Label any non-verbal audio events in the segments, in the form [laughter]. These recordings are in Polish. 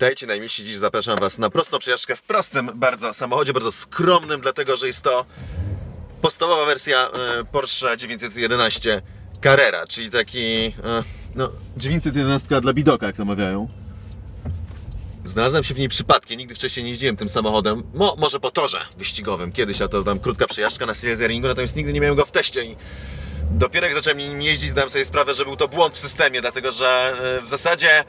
Witajcie najmilsi, dziś zapraszam Was na prostą przejażdżkę w prostym bardzo samochodzie, bardzo skromnym, dlatego że jest to podstawowa wersja e, Porsche 911 Carrera, czyli taki, e, no, 911 dla bidoka, jak to mawiają. Znalazłem się w niej przypadkiem, nigdy wcześniej nie jeździłem tym samochodem, Mo, może po torze wyścigowym, kiedyś, a to tam krótka przejażdżka na Silesiaringu, natomiast nigdy nie miałem go w teście i dopiero jak zacząłem nim jeździć, zdałem sobie sprawę, że był to błąd w systemie, dlatego że e, w zasadzie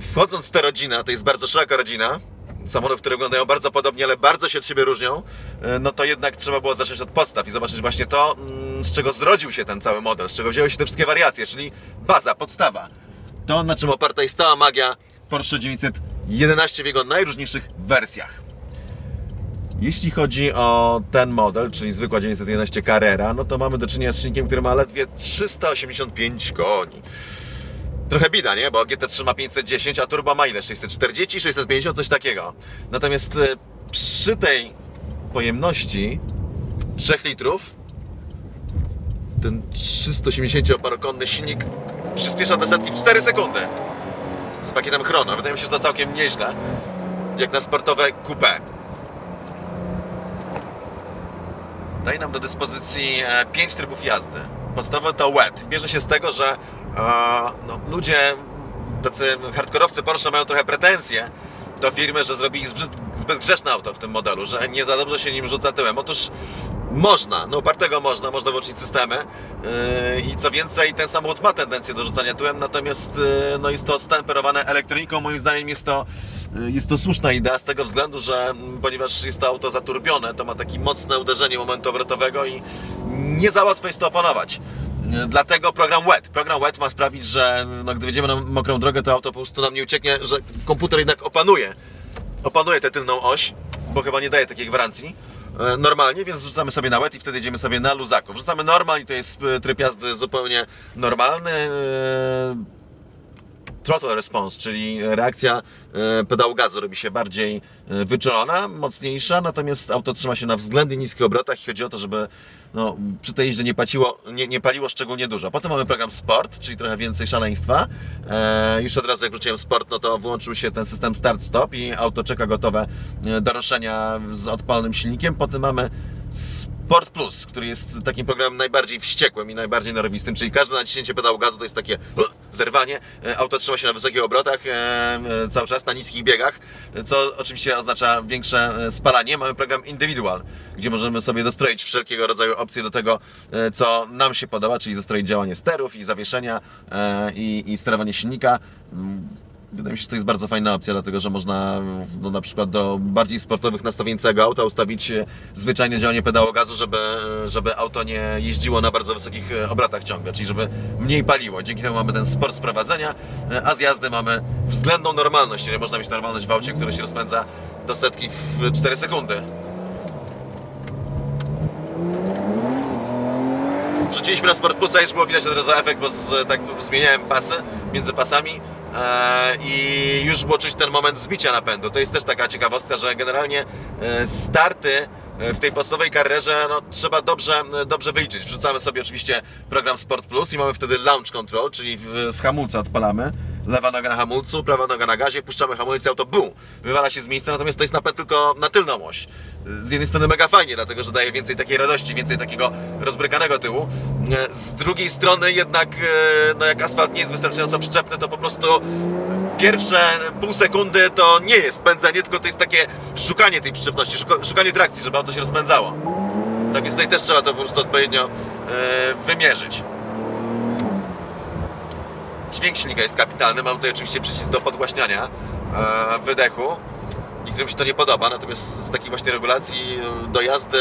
wchodząc w tę rodzinę, to jest bardzo szeroka rodzina, samochodów, które wyglądają bardzo podobnie, ale bardzo się od siebie różnią, e, no to jednak trzeba było zacząć od podstaw i zobaczyć właśnie to, mm, z czego zrodził się ten cały model, z czego wzięły się te wszystkie wariacje, czyli baza, podstawa. To, na czym oparta jest cała magia Porsche 911 w jego najróżniejszych wersjach. Jeśli chodzi o ten model, czyli zwykła 911 Carrera, no to mamy do czynienia z silnikiem, który ma ledwie 385 koni. Trochę bida, nie? Bo GT3 ma 510, a turbo ma ile? 640, 650, coś takiego. Natomiast e, przy tej pojemności 3 litrów ten 380-parokonny silnik przyspiesza te setki w 4 sekundy. Z pakietem chrono. Wydaje mi się, że to całkiem nieźle. Jak na sportowe coupé. daje nam do dyspozycji 5 trybów jazdy. Podstawowy to wet. Bierze się z tego, że e, no, ludzie, tacy hardkorowcy Porsche mają trochę pretensje do firmy, że zrobili zbyt, zbyt grzeszne auto w tym modelu, że nie za dobrze się nim rzuca tyłem. Otóż można, no upartego można, można włączyć systemy yy, i co więcej, ten samochód ma tendencję do rzucania tyłem, natomiast yy, no jest to stemperowane elektroniką, moim zdaniem jest to yy, jest to słuszna idea z tego względu, że mm, ponieważ jest to auto zaturbione, to ma takie mocne uderzenie momentu obrotowego i nie za łatwo jest to opanować. Dlatego program WET. Program WET ma sprawić, że no, gdy wjedziemy na mokrą drogę, to auto po prostu nam nie ucieknie, że komputer jednak opanuje opanuje tę tylną oś, bo chyba nie daje takiej gwarancji e, normalnie, więc wrzucamy sobie na wet i wtedy idziemy sobie na luzaku. Wrzucamy normal i to jest e, tryb jazdy zupełnie normalny. Throttle response, czyli reakcja e, pedału gazu robi się bardziej e, wyczulona, mocniejsza, natomiast auto trzyma się na względnie niskich obrotach i chodzi o to, żeby no, przy tej jeździe nie, płaciło, nie, nie paliło szczególnie dużo. Potem mamy program Sport, czyli trochę więcej szaleństwa. E, już od razu jak wróciłem Sport, no to włączył się ten system start-stop i auto czeka gotowe e, do ruszenia z odpalonym silnikiem. Potem mamy Sport Plus, który jest takim programem najbardziej wściekłym i najbardziej nerwistym, czyli każde naciśnięcie pedału gazu to jest takie zerwanie. E, Auto trzyma się na wysokich obrotach e, e, cały czas, na niskich biegach, co oczywiście oznacza większe spalanie. Mamy program Individual, gdzie możemy sobie dostroić wszelkiego rodzaju opcje do tego, co nam się podoba, czyli zastroić działanie sterów i zawieszenia i, i sterowanie silnika. Wydaje mi się, że to jest bardzo fajna opcja, dlatego że można no, na przykład do bardziej sportowych nastawień całego auta ustawić e, zwyczajne działanie pedału gazu, żeby, żeby auto nie jeździło na bardzo wysokich e, obrotach ciągle, czyli żeby mniej paliło. Dzięki temu mamy ten sport sprowadzenia, e, a z jazdy mamy względną normalność, czyli można mieć normalność w aucie, które się rozpędza do setki w 4 sekundy. Wrzuciliśmy na Sport Plusa, już było widać od razu efekt, bo z, tak zmieniałem pasy między pasami i już było czuć ten moment zbicia napędu. To jest też taka ciekawostka, że generalnie e, starty e, w tej podstawowej karierze no, trzeba dobrze, dobrze wyliczyć. Wrzucamy sobie oczywiście program Sport Plus i mamy wtedy launch control, czyli z hamulca odpalamy. Lewa noga na hamulcu, prawa noga na gazie, puszczamy hamulec i auto bum, wywala się z miejsca, natomiast to jest napęd tylko na tylną oś. Z jednej strony mega fajnie, dlatego że daje więcej takiej radości, więcej takiego rozbrykanego tyłu. Z drugiej strony jednak, e, no jak asfalt nie jest wystarczająco przyczepny, to po prostu pierwsze pół sekundy to nie jest pędzenie, tylko to jest takie szukanie tej przyczepności, szuka- szukanie trakcji, żeby auto się rozpędzało. Tak więc tutaj też trzeba to po prostu odpowiednio e, wymierzyć. Dźwięk silnika jest kapitalny. Mam tutaj oczywiście przycisk do podgłaśniania e, wydechu. Niektórym się to nie podoba, natomiast z takiej właśnie regulacji e, do jazdy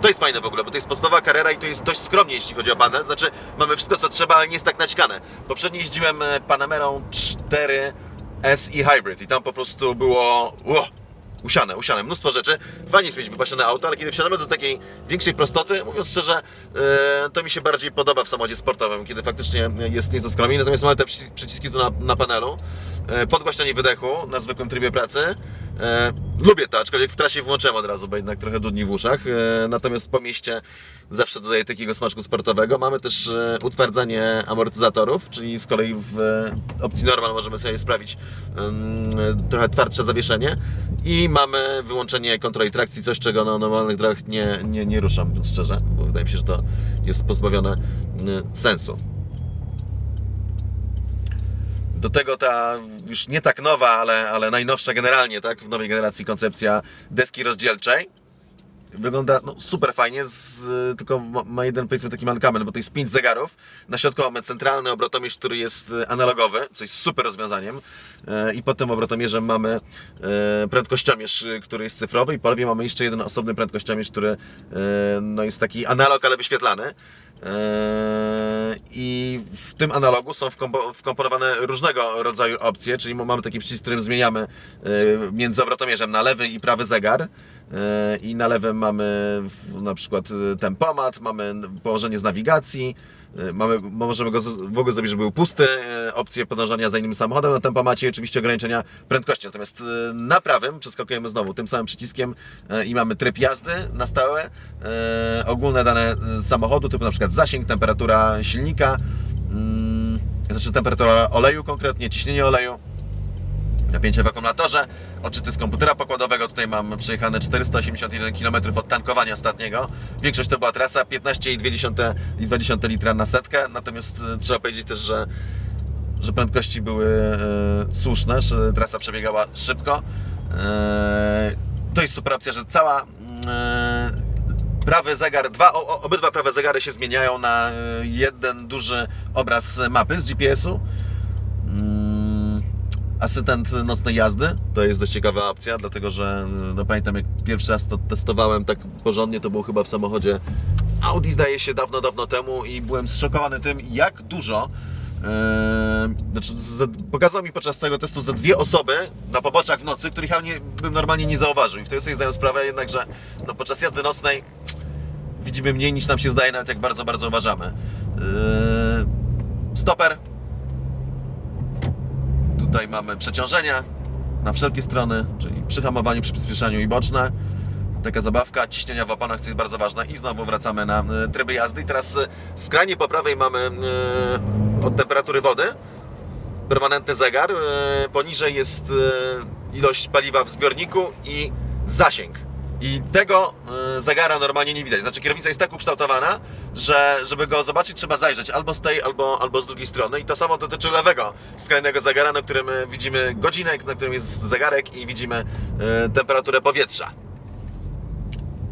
to jest fajne w ogóle, bo to jest podstawowa karera i to jest dość skromnie, jeśli chodzi o panel. Znaczy, mamy wszystko co trzeba, ale nie jest tak naćkane. Poprzednio jeździłem e, Panamerą 4 SI Hybrid i tam po prostu było... Ło, usiane, usiane, mnóstwo rzeczy. Fajnie jest mieć wypasione auto, ale kiedy wsiadamy do takiej większej prostoty, mówiąc szczerze, e, to mi się bardziej podoba w samochodzie sportowym, kiedy faktycznie jest nieco skromniej. Natomiast mamy te przyci- przyciski tu na, na panelu, podgłaśnianie wydechu na zwykłym trybie pracy, E, lubię to, aczkolwiek w trasie włączyłem od razu, bo jednak trochę dudni w uszach. E, natomiast po mieście zawsze dodaję takiego smaczku sportowego. Mamy też e, utwardzanie amortyzatorów, czyli z kolei w e, opcji normal możemy sobie sprawić trochę twardsze zawieszenie. I mamy wyłączenie kontroli trakcji, coś czego na normalnych drogach nie, nie, nie ruszam, więc szczerze, bo wydaje mi się, że to jest pozbawione e, sensu. Do tego ta już nie tak nowa, ale, ale najnowsza generalnie, tak, w nowej generacji koncepcja deski rozdzielczej. Wygląda no, super fajnie, z, tylko ma, jeden powiedzmy taki mankament, bo to jest 5 zegarów. Na środku mamy centralny obrotomierz, który jest e, analogowy, co jest super rozwiązaniem. E, I pod tym obrotomierzem mamy e, prędkościomierz, który jest cyfrowy i po lewej mamy jeszcze jeden osobny prędkościomierz, który no, jest taki analog, ale wyświetlany. Tym analogu są wkompo- wkomponowane różnego rodzaju opcje, czyli mamy taki przycisk, którym zmieniamy e, między obrotomierzem na lewy i prawy zegar. E, I na lewym mamy na przykład e, tempomat, mamy położenie z nawigacji, mamy, możemy go w ogóle zrobić, żeby był pusty, opcję podążania za innym samochodem na tempomacie i oczywiście ograniczenia prędkości. Natomiast na prawym przeskakujemy znowu tym samym przyciskiem i mamy tryb jazdy na stałe, ogólne dane samochodu, typu na przykład zasięg, temperatura silnika, znaczy temperatura oleju konkretnie, ciśnienie oleju, napięcie w akumulatorze, odczyty z komputera pokładowego. Tutaj mam przejechane 481 km od tankowania ostatniego. Większość to była trasa 15,2 litra na setkę, natomiast e, trzeba powiedzieć też, że że prędkości były e, słuszne, że trasa przebiegała szybko. E, to jest super opcja, że cała mm, e, prawy zegar, dwa, o, obydwa prawe zegary się zmieniają na e, jeden duży obraz mapy z GPS-u. Mm, Asystent nocnej jazdy to jest dość ciekawa opcja, dlatego że no, pamiętam jak pierwszy raz to testowałem tak porządnie, to było chyba w samochodzie Audi zdaje się dawno, dawno temu i byłem zszokowany tym jak dużo Eee, znaczy, pokazał mi podczas tego testu ze dwie osoby na poboczach w nocy, których ja nie, bym normalnie nie zauważył. I wtedy sobie zdaję sprawę jednak, że no, podczas jazdy nocnej widzimy mniej niż nam się zdaje, nawet jak bardzo, bardzo uważamy. Stoper. Tutaj mamy przeciążenia na wszelkie strony, czyli przy hamowaniu, przy przyspieszaniu i boczne. Taka zabawka, ciśnienia w oponach, co jest bardzo ważne. I znowu wracamy na e, tryby jazdy. I teraz e, skrajnie po prawej mamy e, od temperatury wody permanentny zegar. Poniżej jest ilość paliwa w zbiorniku i zasięg. I tego zegara normalnie nie widać. Znaczy kierownica jest tak ukształtowana, że żeby go zobaczyć trzeba zajrzeć albo z tej, albo, albo z drugiej strony. I to samo dotyczy lewego skrajnego zegara, na którym widzimy godzinę, na którym jest zegarek i widzimy temperaturę powietrza.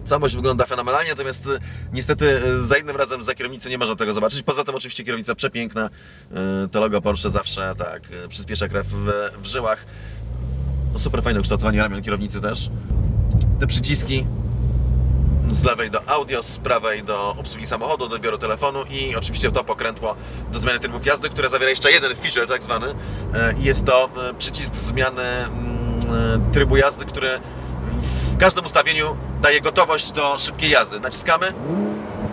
Całość wygląda fenomenalnie, natomiast e, niestety e, za innym razem za kierownicą nie można tego zobaczyć. Poza tym oczywiście kierownica przepiękna, e, to logo Porsche zawsze tak przyspiesza krew w, w żyłach. No super fajne ukształtowanie ramion kierownicy też. Te przyciski z lewej do audio, z prawej do obsługi samochodu, do odbioru telefonu i oczywiście to pokrętło do zmiany trybów jazdy, które zawiera jeszcze jeden feature tak zwany jest to przycisk zmiany mm, trybu jazdy, który każdym ustawieniu daje gotowość do szybkiej jazdy. Naciskamy,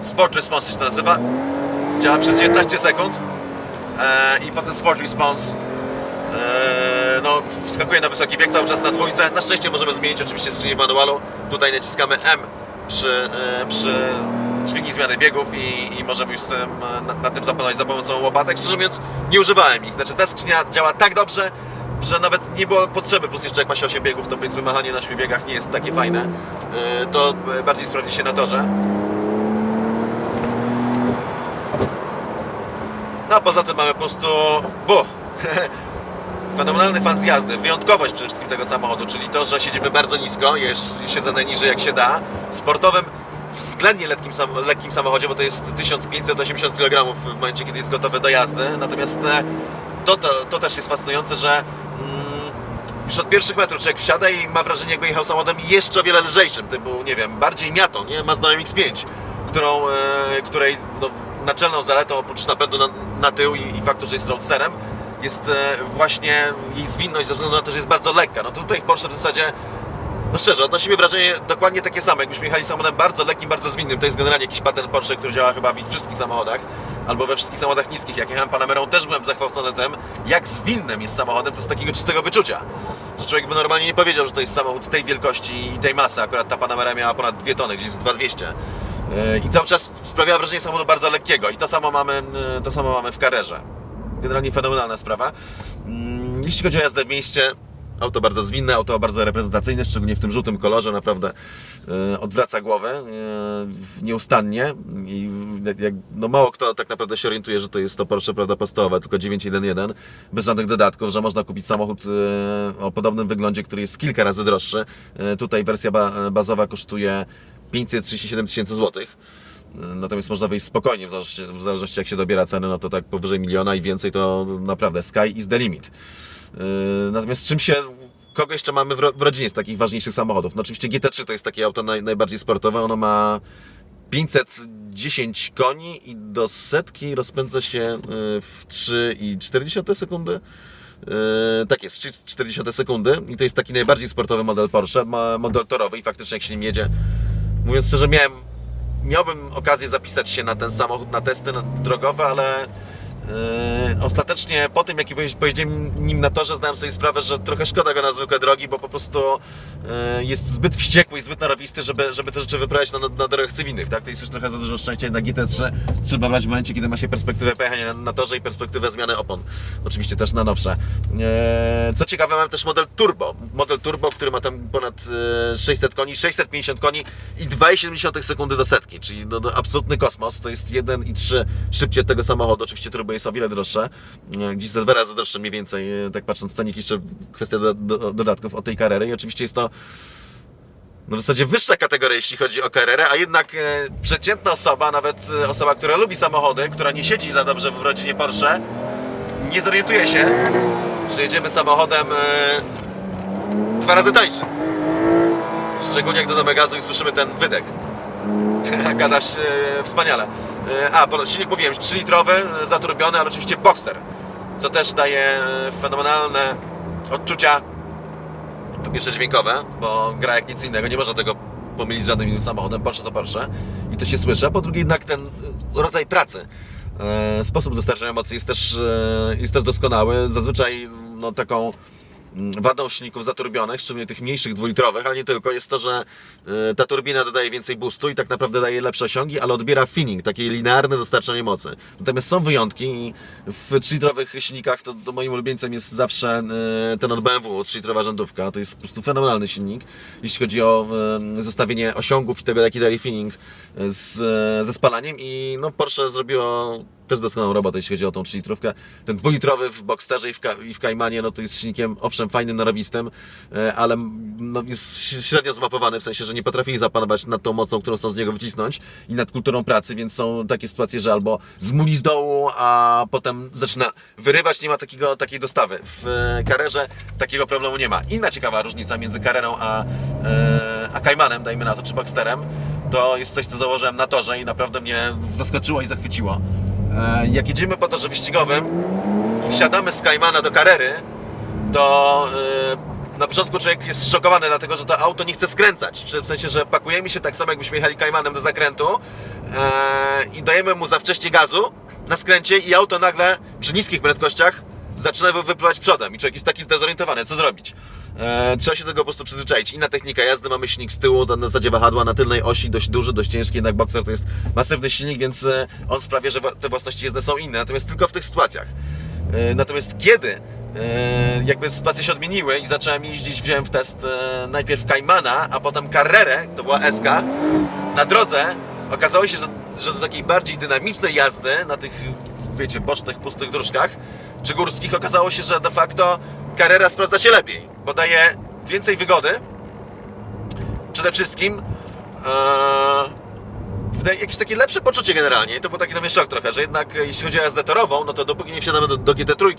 Sport Response się to nazywa, działa przez 19 sekund e, i potem Sport Response no, wskakuje na wysoki bieg cały czas na dwójce. Na szczęście możemy zmienić oczywiście skrzynię manualu. Tutaj naciskamy M przy, e, przy dźwigni zmiany biegów i, i możemy już tym, e, na, na tym zapanować za pomocą łopatek. Szczerze mówiąc, nie używałem ich. Znaczy, ta skrzynia działa tak dobrze, że nawet nie było potrzeby, plus jeszcze jak ma się 8 biegów, to powiedzmy machanie na 8 biegach nie jest takie fajne. E, To e, bardziej sprawdzi się na torze. No a poza tym mamy po prostu... Bu! [laughs] Fenomenalny fan z jazdy, wyjątkowość przede wszystkim tego samochodu, czyli to, że siedzimy bardzo nisko, siedzę najniżej jak się da. Sportowym, względnie lekkim, lekkim samochodzie, bo to jest 1580 kg w momencie, kiedy jest gotowy do jazdy. Natomiast to, to, to też jest fascynujące, że mm, już od pierwszych metrów człowiek wsiada i ma wrażenie, jakby jechał samochodem jeszcze o wiele lżejszym, typu, nie wiem, bardziej miatą, nie? Mazda MX-5, którą, e, której no, naczelną zaletą, oprócz napędu na, na tył i, i faktu, że jest roadsterem, jest e, właśnie jej zwinność ze względu na to, że jest bardzo lekka. No tutaj w Porsche w zasadzie, no szczerze, odnosimy wrażenie dokładnie takie same, jakbyśmy jechali samochodem bardzo lekkim, bardzo zwinnym. To jest generalnie jakiś patent Porsche, który działa chyba w ich wszystkich samochodach. Albo we wszystkich samochodach niskich, jak jechałem Panamerą, też byłem zachwycony tym, jak zwinnym jest samochodem, to z takiego czystego wyczucia. Że człowiek by normalnie nie powiedział, że to jest samochód tej wielkości i tej masy. Akurat ta Panamera miała ponad 2 tony, gdzieś z 2200. Yy, I cały czas sprawiała wrażenie samochodu bardzo lekkiego. I to samo mamy, yy, to samo mamy w Carrerze. Generalnie fenomenalna sprawa. Mm, Jeśli chodzi o jazdę w mieście, auto bardzo zwinne, auto bardzo reprezentacyjne, szczególnie w tym żółtym kolorze, naprawdę e, odwraca głowę e, nieustannie i jak, no mało kto tak naprawdę się orientuje, że to jest to Porsche prawda podstawowe, tylko 911, bez żadnych dodatków, że można kupić samochód e, o podobnym wyglądzie, który jest kilka razy droższy. Tutaj wersja ba, bazowa kosztuje 537 tysięcy złotych. Natomiast można wyjść spokojnie, w zależności, w zależności jak się dobiera ceny, no to tak powyżej miliona i więcej to naprawdę sky is the limit. Yy, Natomiast czym się, kogo jeszcze mamy w, w rodzinie z takich ważniejszych samochodów? No oczywiście GT3 to jest takie auto naj, najbardziej sportowe, ono ma 510 koni i do setki rozpędza się yy, w 3,4 sekundy. Yy, tak jest, 3,4 sekundy i to jest taki najbardziej sportowy model Porsche, model torowy i faktycznie jak się nim jedzie, mówiąc szczerze, miałem miałbym okazję zapisać się na ten samochód, na testy drogowe, ale yy, ostatecznie po tym, jak pojeździ- pojeździłem nim na torze, zdałem sobie sprawę, że trochę szkoda go na zwykłe drogi, bo po prostu yy, jest zbyt wściekły i zbyt narowisty, żeby, żeby te rzeczy wyprawiać na, na, drogach cywilnych. Tak? To jest już trochę za dużo szczęścia. Na GT3 trzeba brać w momencie, kiedy ma się perspektywę pojechania na, na torze i perspektywę zmiany opon. Oczywiście też na nowsze. Yy, co ciekawe, mam też model Turbo. Model Turbo, który ma tam ponad yy, 600 koni, 650 koni i 2,7 sekundy do setki, czyli no, absolutny kosmos. To jest 1,3 szybciej od tego samochodu. Oczywiście Turbo jest o wiele droższe, gdzieś ze dwa razy droższe mniej więcej, yy, tak patrząc cenik, jeszcze kwestia do, do, dodatków od tej karery. I oczywiście jest to no w zasadzie wyższa kategoria, jeśli chodzi o karierę, a jednak e, przeciętna osoba, nawet e, osoba, która lubi samochody, która nie siedzi za dobrze w rodzinie Porsche, nie zorientuje się, że jedziemy samochodem e, dwa razy tańszym. Szczególnie jak dodamy gazu i słyszymy ten wydech. [laughs] Gadasz e, wspaniale. E, a, po- silnik mówiłem, 3-litrowy, e, zaturbiony, ale oczywiście Boxer, co też daje e, fenomenalne odczucia po pierwsze dźwiękowe, bo gra jak nic innego, nie można tego pomylić z żadnym innym samochodem, Porsche to Porsche i to się słyszy, a po drugie jednak ten rodzaj pracy, sposób dostarczania mocy jest też, jest też doskonały, zazwyczaj no, taką mm, wadą silników zaturbionych, szczególnie tych mniejszych dwulitrowych, ale nie tylko, jest to, że e, ta turbina dodaje więcej boostu i tak naprawdę daje lepsze osiągi, ale odbiera feeling, takie linearne dostarczanie mocy. Natomiast są wyjątki i w 3-litrowych silnikach to, to moim ulubieńcem jest zawsze e, ten od BMW, 3-litrowa rzędówka. To jest po prostu fenomenalny silnik, jeśli chodzi o e, zestawienie osiągów i tego, jaki daje feeling z, ze spalaniem i no Porsche zrobiło też doskonałą robotę, jeśli chodzi o tą 3-litrówkę. Ten dwulitrowy w Boxsterze i w, i w Caimanie, no to jest silnikiem, owszem, fajnym, narowistym, e, ale no, jest średnio zmapowany, w sensie, że nie potrafili zapanować nad tą mocą, którą chcą z niego wycisnąć i nad kulturą pracy, więc są takie sytuacje, że albo zmuli z dołu, a potem zaczyna wyrywać, nie ma takiego, takiej dostawy. W e, Carrerze takiego problemu nie ma. Inna ciekawa różnica między Carrerą a, e, a Caymanem, dajmy na to, czy Baxterem, to jest coś, co założyłem na torze i naprawdę mnie zaskoczyło i zachwyciło. E, Jak jedziemy po torze wyścigowym i wsiadamy z Caymana do Carrery, to e, na początku człowiek jest szokowany, dlatego że to auto nie chce skręcać. W sensie, że pakujemy się tak samo, jakbyśmy jechali Caymanem do zakrętu e, i dajemy mu za wcześnie gazu na skręcie i auto nagle przy niskich prędkościach zaczyna wy- wypływać przodem i człowiek jest taki zdezorientowany, co zrobić. E, trzeba się do tego po prostu przyzwyczaić. Inna technika jazdy, mamy silnik z tyłu, na zasadzie wahadła na tylnej osi, dość duży, dość ciężki, jednak Boxer to jest masywny silnik, więc e, on sprawia, że te własności jezdne są inne, natomiast tylko w tych sytuacjach. E, Natomiast kiedy jakby sytuacje się odmieniły i zacząłem jeździć, wziąłem w test najpierw Caymana, a potem Carrerę, to była SK, na drodze okazało się, że, że do takiej bardziej dynamicznej jazdy na tych, wiecie, bocznych, pustych dróżkach czy górskich okazało się, że de facto Carrera sprawdza się lepiej, bo daje więcej wygody. Przede wszystkim e, wydaje jakieś takie lepsze poczucie generalnie. I to był taki mnie szok trochę, że jednak e, jeśli chodzi o jazdę torową, no to dopóki nie wsiadamy do, do GT3,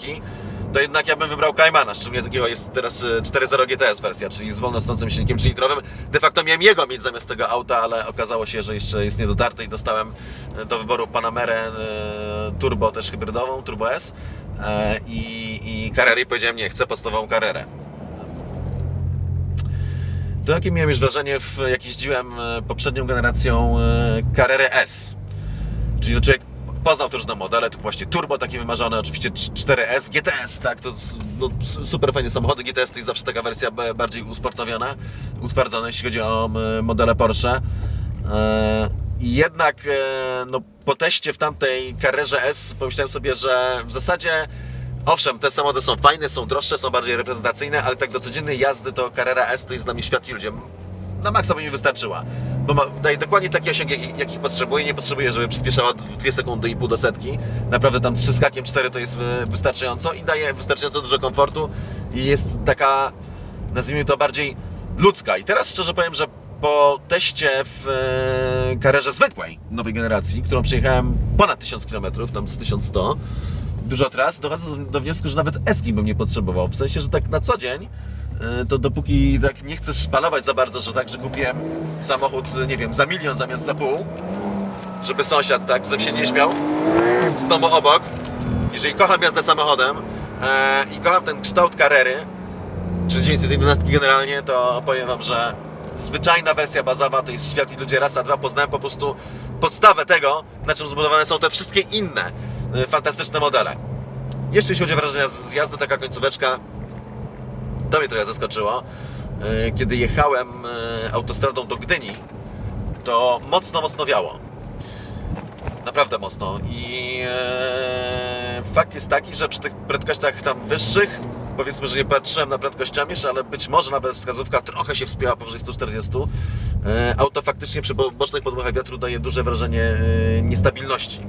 to jednak ja bym wybrał Caymana, szczególnie takiego jest teraz e, 4.0 GTS wersja, czyli z wolnostącym silnikiem 3-litrowym. De facto miałem jego mieć zamiast tego auta, ale okazało się, że jeszcze jest niedotarty i dostałem e, do wyboru Panamerę e, turbo też hybrydową, Turbo S e, i, i Carrerę i powiedziałem nie, chcę podstawową Carrerę. To jakie miałem już wrażenie, w, jak jeździłem e, poprzednią generacją e, Carrera S. Czyli człowiek poznał te różne modele, typu właśnie turbo, takie wymarzone, oczywiście 4S, GTS, tak, to no, super fajne samochody, GTS to jest zawsze taka wersja bardziej usportowiona, utwardzona, jeśli chodzi o modele Porsche. E, I jednak no, po teście w tamtej Carrerze S pomyślałem sobie, że w zasadzie Owszem, te samochody są fajne, są droższe, są bardziej reprezentacyjne, ale tak do codziennej jazdy to Carrera S to jest dla mnie świat i ludzie. Na maksa by mi wystarczyła, bo ma, daje dokładnie taki osiąg, jaki, jakich potrzebuję. Nie potrzebuję, żeby przyspieszała w 2 sekundy i pół do setki. Naprawdę tam 3 skakiem 4 to jest wy- wystarczająco i daje wystarczająco dużo komfortu i jest taka, nazwijmy to bardziej ludzka. I teraz szczerze powiem, że po teście w e, Carrerze zwykłej nowej generacji, którą przejechałem ponad 1000 km, tam z 1100, dużo tras, dochodzę do, wniosku, że nawet eski bym nie potrzebował. W sensie, że tak na co dzień, y, to dopóki tak nie chcesz szpalować za bardzo, że tak, że kupiłem samochód, nie wiem, za milion zamiast za pół, żeby sąsiad tak ze się nie śmiał z domu obok. Jeżeli kocham jazdę samochodem e, i kocham ten kształt karery, czy 911 generalnie, to powiem Wam, że zwyczajna wersja bazowa to jest Świat i Ludzie raz, a dwa poznałem po prostu podstawę tego, na czym zbudowane są te wszystkie inne fantastyczne modele. Jeszcze jeśli chodzi o wrażenia z jazdy, taka końcóweczka, to mnie trochę zaskoczyło. Y, Kiedy jechałem y, autostradą do Gdyni, to mocno, mocno wiało. Naprawdę mocno. I fakt jest taki, że przy tych prędkościach tam wyższych, powiedzmy, że nie patrzyłem na prędkościomierz, ale być może nawet wskazówka trochę się wspięła powyżej 140. E, auto faktycznie przy bo- bocznych podmuchach wiatru daje duże wrażenie niestabilności.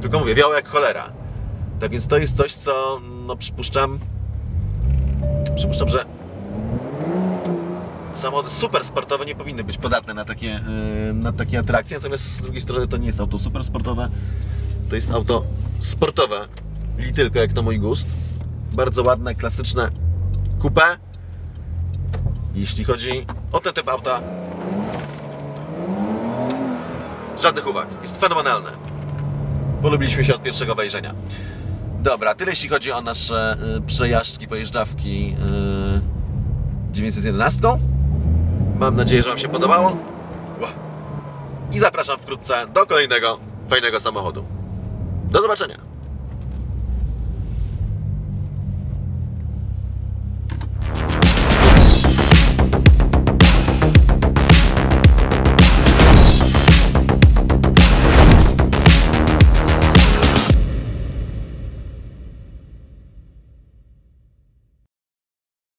Tylko mówię, wiało jak cholera. Tak więc to jest coś, co no, przypuszczam, przypuszczam, że samochody super sportowe nie powinny być podatne na takie, yy, na takie atrakcje, natomiast z drugiej strony to nie jest auto super sportowe, to jest auto sportowe, litylko jak na mój gust. Bardzo ładne, klasyczne coupe. Jeśli chodzi o ten typ auta, żadnych uwag. Jest fenomenalne. Polubiliśmy się od pierwszego wejrzenia. Dobra, tyle jeśli chodzi o nasze y, przejażdżki, pojeżdżawki y, 911. Mam nadzieję, że Wam się podobało. I zapraszam wkrótce do kolejnego fajnego samochodu. Do zobaczenia.